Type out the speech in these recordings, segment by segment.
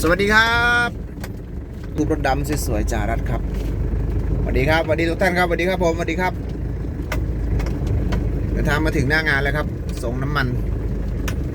สวัสดีครับรูปรถดำสวยๆจารัดครับสวัสดีครับสวัสดีทุกท่านครับสวัสดีครับผมสวัสดีครับเดินทางมาถึงหน้างานแล้วครับ ส่งน้ำมัน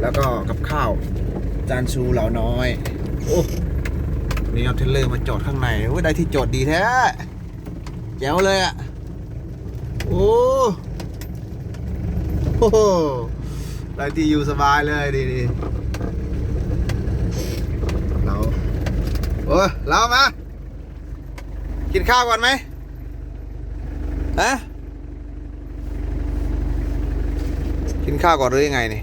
แล้วก็กับข้าว จานชูเหล่าน้อยโอ้นี่เอาเทเลอร์มาจอดข้างในโอ้ได้ที่จอดดีแท้แจ๋วเลยอะโอ้โหได้ที่อยู่สบายเลยดีดีๆ เรา โอ้ยเรามา กินข้าวก่อนไหมฮะกินข้าวก่อนหรือยังไงนี่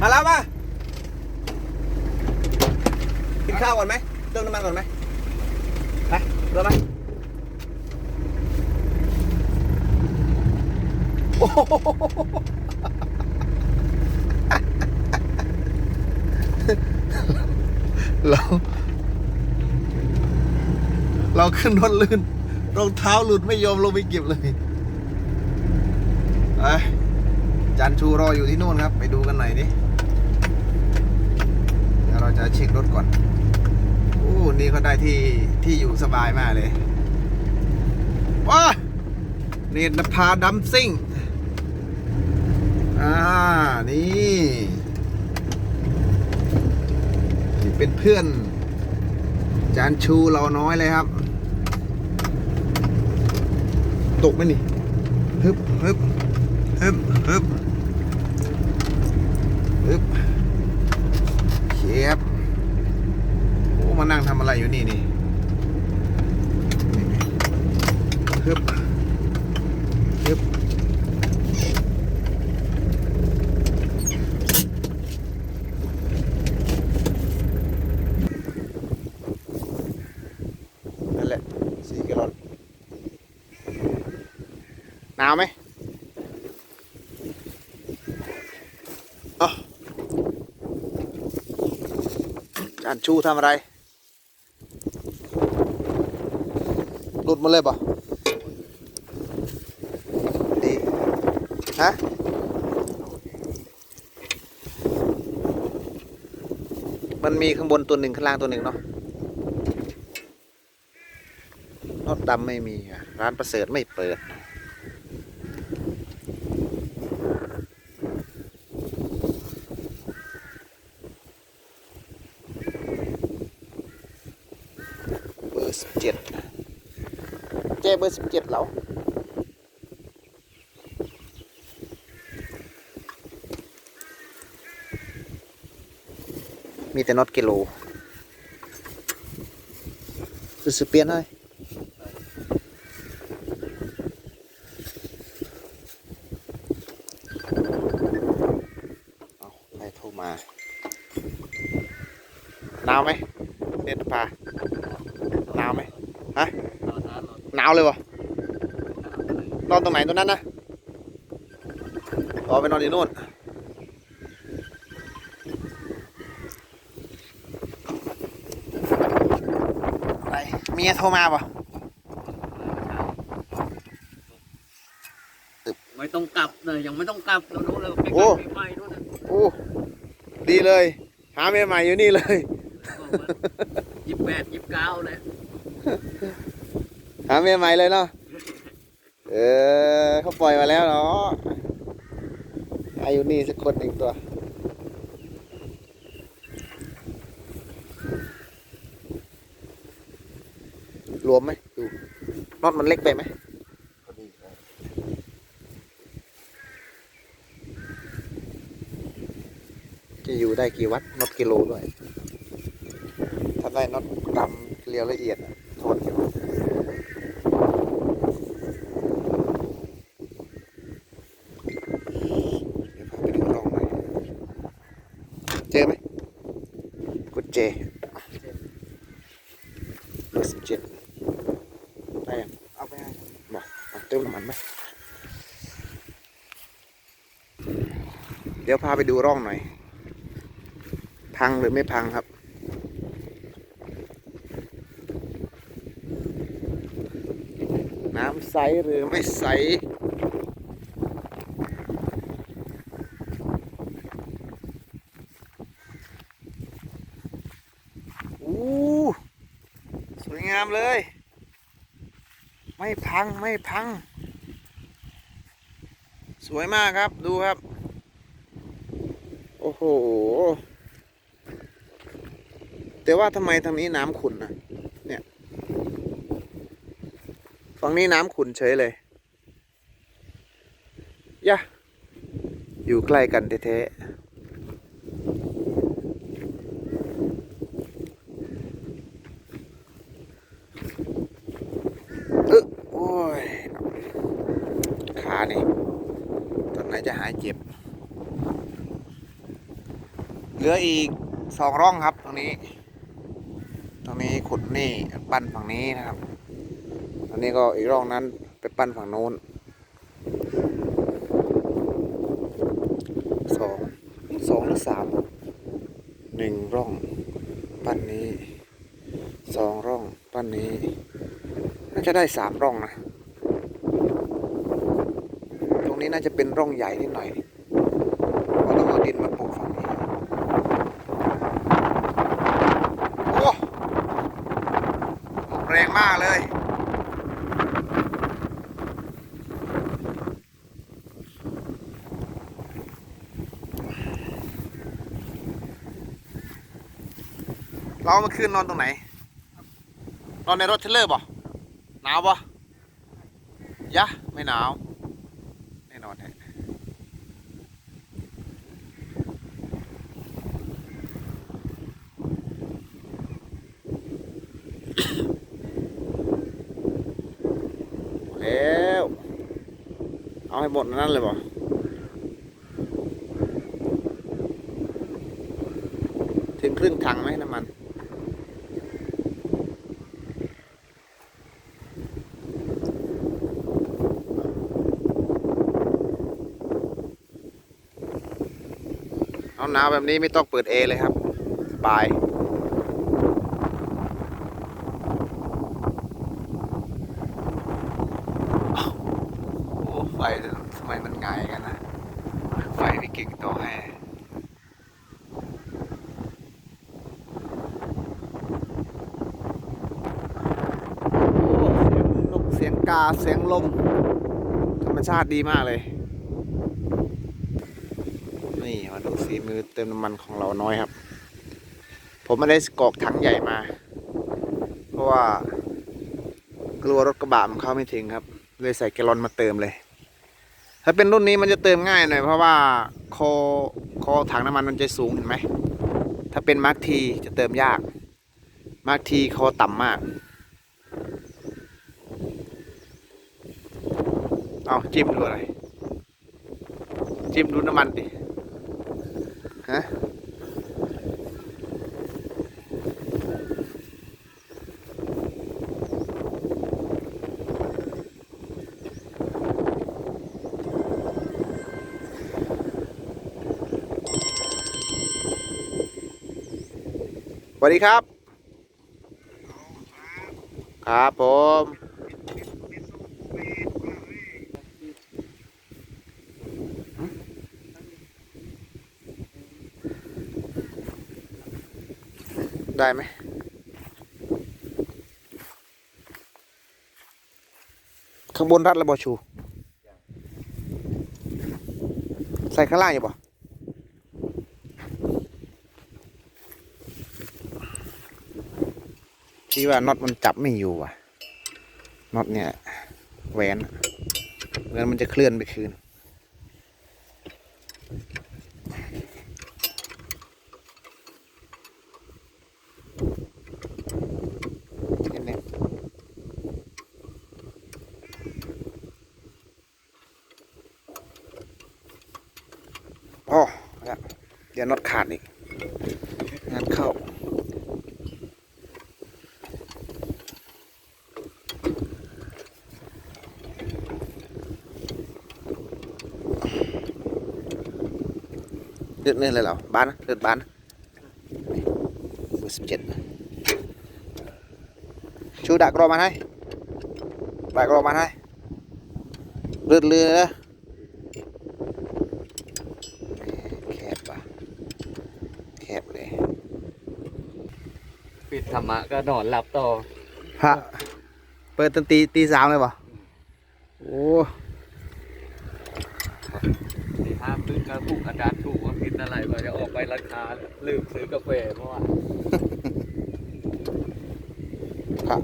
มาแล้วมากินข้าวก่อนไหมเติมน้ำมันก่อนไหมไปเริ่มไหมโอ้โห เราเราขึ้นรถลื่นรองเท้าหลุดไม่ยอมลงไปเก็บเลยไปจันชูรออยู่ที่นู่นครับ ไปดูกันหน่อยดิเดี๋ยวเราจะเช็ครถก่อนโอ้นี่เขาได้ที่ที่อยู่สบายมากเลยว้าเนตรนภาดัมซิ่ง อ่า นี่ นี่ เป็นเพื่อน จานชูเราน้อยเลยครับ ตกไหมนี่ฮึบฮึบฮึบฮึบฮึบเชียบโอ้มานั่งทำอะไรอยู่นี่นี่นี่ฮึบฮึบนั่นแหละสี่กิโล หนาวไหมเอ๋อจานชูทำอะไร หลุดมาเลยป่ดี ฮะมันมีข้างบนตัวหนึ่งข้างล่างตัวหนึ่งเนาะรถดำไม่มีร้านประเสริฐไม่เปิด เจ็ดแจ้เบอร์สิบเจ็ดเหรอมีแต่น็อตกิโลรู้สึกเปลี่ยนเลย เอาใครโทรมา หนาวไหมเนตรพาหนาวไหมฮะ หนาวเลยวะนอนตรงไหนตรงนั้นนะอ๋อไปนอนที่นู่นอะไรเมียโทรมาปะไม่ต้องกลับเลยยังไม่ต้องกลับเรารู้เลยว่าเป็นโอ้ปีใหม่นู่นนะโอ้ดีเลย หาเมียใหม่อยู่นี่เลยยี่สิบแปดยี่สิบเก้าเลย หาเมียใหม่เลยเนาะ เออเขาปล่อยมาแล้วเนาะอายุนี่สักคนหนึ่งตัว รวมไหมดูน็อตมันเล็กไปไหมจะอยู่ได้กี่วัตต์น็อตกิโลด้วย ถ้าได้น็อตดำเกลียวละเอียดอะทนอยู่ เดี๋ยวพาไปดูร่องหน่อย เจอไหมกุญแจเบอร์สิบเจ็ดได้ยังเอาไปให้บอกเอาเติมน้ำมันไหมเดี๋ยวพาไปดูร่องหน่อย พังหรือไม่พังครับน้ำใสหรือไม่ใสาม เลย ไม่พังไม่พัง สวยมากครับดูครับ โอ้โห แต่ว่าทำไมทางนี้น้ำขุ่นนะเนี่ยฝั่งนี้น้ำขุ่นเฉยเลยยะอยู่ใกล้กันแท้ๆเออโอ้ยขานี่ตอนไหนจะหายเจ็บ เห ลืออีกสองร่องครับตรงนี้ ตรงนี้ขุดนี่ปั้นฝั่งนี้นะครับอันนี้ก็อีกร่องนั้นไปปั้นฝั่งโน้นสองสองหรือสามหนึ่งร่อง ปั้นนี้สองร่องปั้นนี้น่าจะได้สามร่องนะ ตรงนี้น่าจะเป็นร่องใหญ่นิดหน่อยเพราะต้องเอาดินมาปลูกฝั่งนี้โอ้แรงมากเลย เราเอามาคืนนอนตรงไหน นอนในรถเทเลอร์บ่หนาวบ่ยะ ไม่หนาวแน่นอนแท้แล้วเอาให้หมดนั่นเลยบ่ถึงครึ่งถังไหมน้ำมัน หนาวแบบนี้ไม่ต้องเปิดเอเลยครับสบายโอ้ไฟทำไมมันง่ายกันนะ ไฟไม่เก่งต่อให้โอ้เสียงนกเสียงกาเสียงลมธรรมชาติดีมากเลย นี่มาดูฝีมือเติมน้ำมันของเราน้อยครับ ผมไม่ได้กอกถังใหญ่มา เพราะว่ากลัวรถกระบะมันเข้าไม่ถึงครับ เลยใส่แกลลอนมาเติมเลย ถ้าเป็นรุ่นนี้มันจะเติมง่ายหน่อยเพราะว่าคอคอถังน้ำมันมันจะสูงเห็นไหมถ้าเป็นมาร์คทีจะเติมยาก มาร์คทีคอต่ำมาก เอาจิ้มดูอะไร จิ้มดูน้ำมันดิ ฮะสวัสดีครับ ครับผม ได้ไหมข้างบนรัดระบอชู ใส่ข้างล่างอยู่ป่ะที่ว่าน็อตมันจับไม่อยู่อะน็อตเนี่ยแหวนเหมือนมันจะเคลื่อนไปคืนดนึงโอ้แล้วเดี๋ยวน็อตขาดอีกงานเข้า เลือดเนื่อเลยเหรอบ้านเลือดบ้านนะเบอร์สิบเจ็ดชูดักรอมาให้ดักรอมาให้เลือดเรือนะแคบปะแคบเลย ปิด ธรรมะก็นอนหลับต่อพระเปิดตั้งตีตีสามเลยป่ะโอ้ที่ห้ามขึ้นกระปุกอาจารย์ถูกว่ากินอะไรว่าจะออกไปราคาลืมซื้อกาแฟเพราะว่าพระ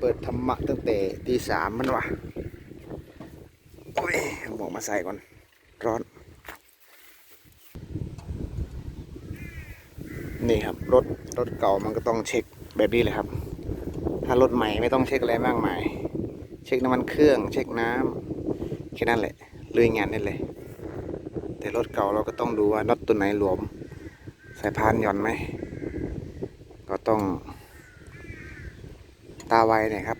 เปิดธรรมะตั้งแต่ตีสามมันวะโอ้ยเอาหมวกมาใส่ก่อน ร้อน นี่ครับ รถ รถเก่ามันก็ต้องเช็ค แบบนี้เลยครับ ถ้ารถใหม่ไม่ต้องเช็คอะไรมากมาย เช็คน้ำมันเครื่อง เช็คน้ำแค่นั้นแหละลุยงานได้เลย แต่รถเก่าเราก็ต้องดูว่าน็อตตัวไหนหลวม สายพานหย่อนไหม ก็ต้องตาไวหน่อยครับ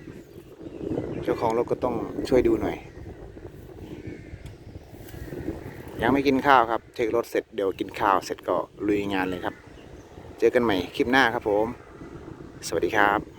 เจ้าของรถก็ต้องช่วยดูหน่อย ยังไม่กินข้าวครับเทครถเสร็จเดี๋ยวกินข้าวเสร็จก็ลุยงานเลยครับ เจอกันใหม่คลิปหน้าครับผม สวัสดีครับ